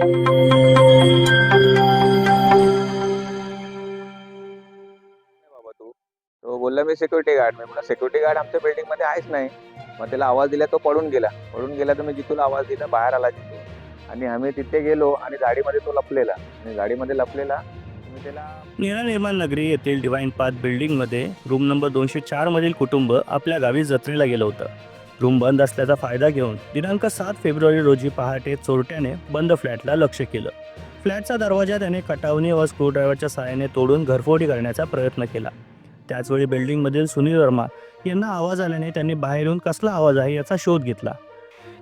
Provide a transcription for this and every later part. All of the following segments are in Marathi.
बाबा तू. तो बोलला मी सिक्युरिटी गार्ड मी म्हणा सिक्युरिटी गार्ड आमच्या बिल्डिंगमध्ये आहेच नाही. मग त्याला आवाज दिला तो पळून गेला. पळून गेला तर मी जिथून आवाज दिला बाहेर आला जिथून. आणि आम्ही तिथे गेलो आणि गाडीमध्ये तो लपलेला. आणि गाडीमध्ये लपलेला मी त्याला नीरा निर्माण नगरी येथील डिवाईन पाथ बिल्डिंगमध्ये रूम नंबर दोनशे चारमधील कुटुंब आपल्या गावी जत्रेला गेलं होतं. रूम बंद असल्याचा फायदा घेऊन दिनांक सात फेब्रुवारी रोजी पहाटे चोरट्याने बंद फ्लॅटला लक्ष केलं. फ्लॅटचा दरवाजा त्याने कटावणी व स्क्रूड्रायव्हरच्या सहाय्याने तोडून घरफोडी करण्याचा प्रयत्न केला. त्याचवेळी बिल्डिंगमधील सुनील वर्मा यांना आवाज आल्याने त्यांनी बाहेरून कसला आवाज आहे याचा शोध घेतला.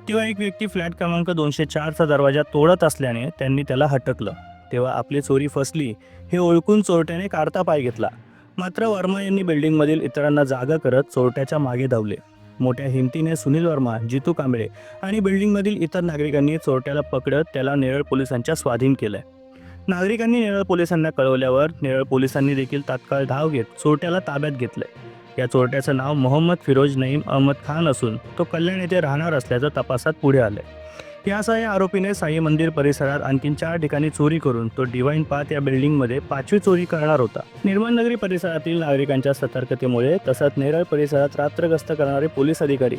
तेव्हा एक व्यक्ती फ्लॅट क्रमांक दोनशे चारचा दरवाजा तोडत असल्याने त्यांनी त्याला हटकलं. तेव्हा आपली चोरी फसली हे ओळखून चोरट्याने काढता पाय घेतला. मात्र वर्मा यांनी बिल्डिंगमधील इतरांना जागा करत चोरट्याच्या मागे धावले. मोठ्या हिमतीने सुनील वर्मा जितू कांबळे आणि बिल्डिंगमधील इतर नागरिकांनी चोरट्याला पकडत त्याला नेरळ पोलिसांच्या स्वाधीन केलंय. नागरिकांनी नेरळ पोलिसांना कळवल्यावर नेरळ पोलिसांनी देखील तात्काळ धाव घेत चोरट्याला ताब्यात घेतलंय. या चोरट्याचं नाव मोहम्मद फिरोज नईम अहमद खान असून तो कल्याण येथे राहणार असल्याचं तपासात पुढे आलंय. यासह या आरोपीने साई मंदिर परिसरात आणखी चार ठिकाणी चोरी करून तो डिवाईन पाथ या बिल्डिंगमध्ये पाचवी चोरी करणार होता. निर्मल नगरी परिसरातील नागरिकांच्या सतर्कतेमुळे तसंच नेरळ परिसरात रात्रग्रस्त करणारे पोलीस अधिकारी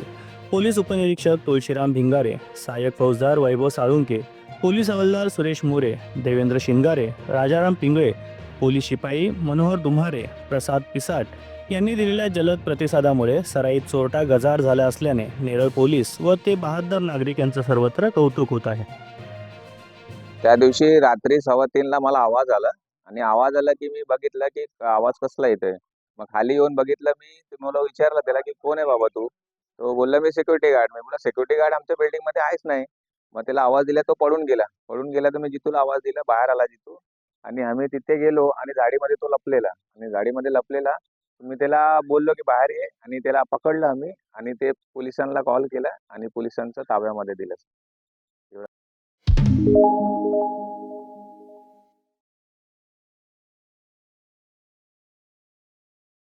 पोलीस उपनिरीक्षक तुळशीराम भिंगारे सहाय्यक फौजदार वैभव साळुंके पोलीस हवालदार सुरेश मोरे देवेंद्र शिंगारे राजाराम पिंगळे पोलीस शिपाई मनोहर दुम्हारे प्रसाद पिसाट यांनी दिलेल्या जलद प्रतिसादामुळे सराईत चोरटा गजार झाला असल्याने नेरळ पोलीस व ते बहादर नागरिक यांचं सर्वत्र कौतुक होत आहे. त्या दिवशी रात्री सव्वा तीनला मला आवाज आला आणि आवाज आला की मी बघितलं की आवाज कसला येतोय मग खाली येऊन बघितलं मी मला विचारलं त्याला की कोण आहे बाबा तू? तो बोलला मी सिक्युरिटी गार्ड मी म्हणलं सिक्युरिटी गार्ड आमच्या बिल्डिंगमध्ये आहेच नाही. मग त्याला आवाज दिला तो पडून गेला. पळून गेला तर मी जिथून आवाज दिला बाहेर आला जितू आणि आम्ही तिथे गेलो आणि गाडीमध्ये तो लपलेला. आणि गाडीमध्ये लपलेला मी त्याला बोललो की बाहेर ये आणि त्याला पकडलं आम्ही आणि ते पोलिसांना कॉल केला आणि पोलिसांचं ताब्यामध्ये दिलं.